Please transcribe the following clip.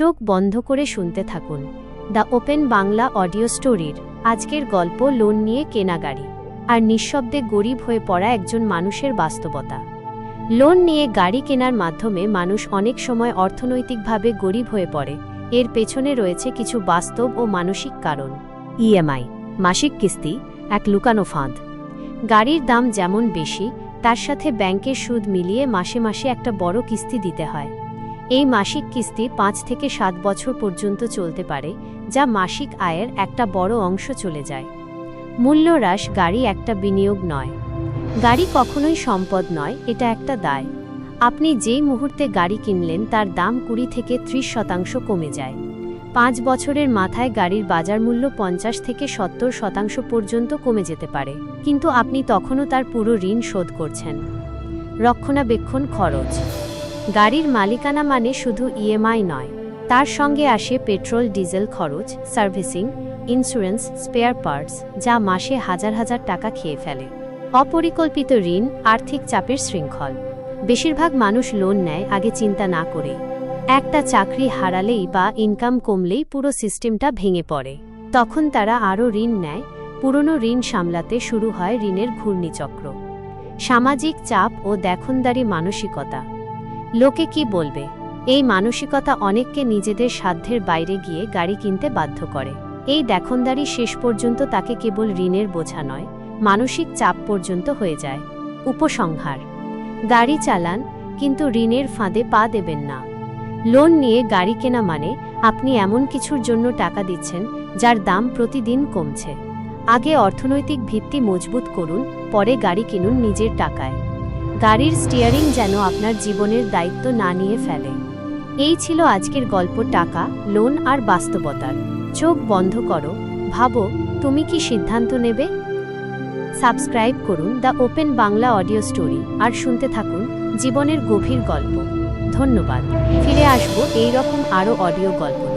চোখ বন্ধ করে শুনতে থাকুন। দ্য ওপেন বাংলা অডিও স্টোরির আজকের গল্প লোন নিয়ে কেনা গাড়ি আর নিঃশব্দে গরিব হয়ে পড়া একজন মানুষের বাস্তবতা। লোন নিয়ে গাড়ি কেনার মাধ্যমে মানুষ অনেক সময় অর্থনৈতিকভাবে গরিব হয়ে পড়ে। এর পেছনে রয়েছে কিছু বাস্তব ও মানসিক কারণ। ইএমআই, মাসিক কিস্তি, এক লুকানো ফাঁদ। গাড়ির দাম যেমন বেশি, তার সাথে ব্যাংকের সুদ মিলিয়ে মাসে মাসে একটা বড় কিস্তি দিতে হয়। এই মাসিক কিস্তি পাঁচ থেকে সাত বছর পর্যন্ত চলতে পারে, যা মাসিক আয়ের একটা বড় অংশ চলে যায়। মূল্য হ্রাস গাড়ি একটা বিনিয়োগ নয়। গাড়ি কখনোই সম্পদ নয়, এটা একটা দায়। আপনি যেই মুহূর্তে গাড়ি কিনলেন, তার দাম কুড়ি থেকে ত্রিশ শতাংশ কমে যায়। পাঁচ বছরের মাথায় গাড়ির বাজার মূল্য পঞ্চাশ থেকে সত্তর শতাংশ পর্যন্ত কমে যেতে পারে, কিন্তু আপনি তখনও তার পুরো ঋণ শোধ করছেন। রক্ষণাবেক্ষণ খরচ গাড়ির মালিকানা মানে শুধু ইএমআই নয়। তার সঙ্গে আসে পেট্রোল, ডিজেল খরচ, সার্ভিসিং, ইন্স্যুরেন্স, স্পেয়ার পার্টস, যা মাসে হাজার হাজার টাকা খেয়ে ফেলে। অপরিকল্পিত ঋণ, আর্থিক চাপের শৃঙ্খল। বেশিরভাগ মানুষ লোন নেয়, আগে চিন্তা না করে একটা চাকরি হারালেই বা ইনকাম কমলেই পুরো সিস্টেমটা ভেঙে পড়ে। তখন তারা আরও ঋণ নেয়, পুরনো ঋণ সামলাতে শুরু হয় ঋণের ঘূর্ণিচক্র। সামাজিক চাপ ও দেখনদারি মানসিকতা। লোকে কি বলবে? এই মানসিকতা অনেককে নিজেদের সাধ্যের বাইরে গিয়ে গাড়ি কিনতে বাধ্য করে। এই দেখনদারি শেষ পর্যন্ত তাকে কেবল ঋণের বোঝা নয়, মানসিক চাপ পর্যন্ত হয়ে যায়। উপসংহার। গাড়ি চালান, কিন্তু ঋণের ফাঁদে পা দেবেন না। লোন নিয়ে গাড়ি কেনা মানে আপনি এমন কিছুর জন্য টাকা দিচ্ছেন, যার দাম প্রতিদিন কমছে। আগে অর্থনৈতিক ভিত্তি মজবুত করুন, পরে গাড়ি কিনুন নিজের টাকায়। গাড়ির স্টিয়ারিং যেন আপনার জীবনের দায়িত্ব না নিয়ে ফেলে। এই ছিল আজকের গল্প টাকা, লোন আর বাস্তবতার। চোখ বন্ধ করো। ভাবো, তুমি কি সিদ্ধান্ত নেবে? সাবস্ক্রাইব করুন the open Bangla audio story আর শুনতে থাকুন জীবনের গভীর গল্প। ধন্যবাদ। ফিরে আসব এই রকম আরও অডিও গল্প।